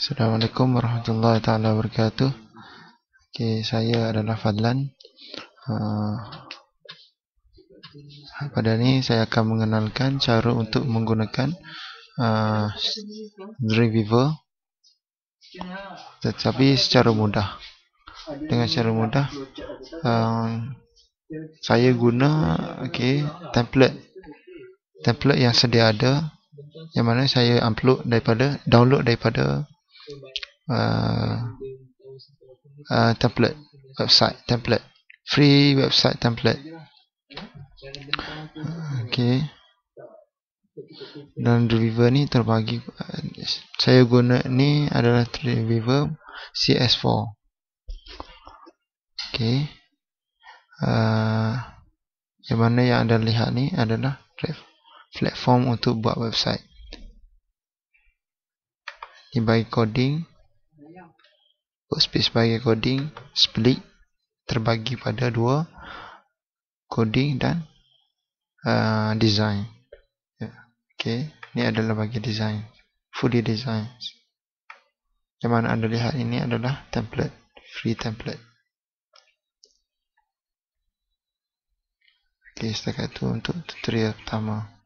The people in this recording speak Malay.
Assalamualaikum warahmatullahi taala wabarakatuh. Okey, saya adalah Fadlan. Uh, pada ini saya akan mengenalkan cara untuk menggunakan uh, Dreamweaver tetapi secara mudah. Dengan cara mudah uh, saya guna okey template template yang sedia ada yang mana saya upload daripada download daripada uh, uh, template. Website template. Free website template. Okay. Dan Dreamweaver ni terbagi saya guna ni adalah Dreamweaver CS4 okay. Uh, yang mana yang anda lihat ni adalah platform untuk buat website Ini bagi coding workspace bagi coding split terbagi pada dua coding dan uh, design. Ya, okay ini adalah bagi design fully design. Yang mana anda lihat ini adalah template free template. Okay, setakat itu untuk tutorial pertama.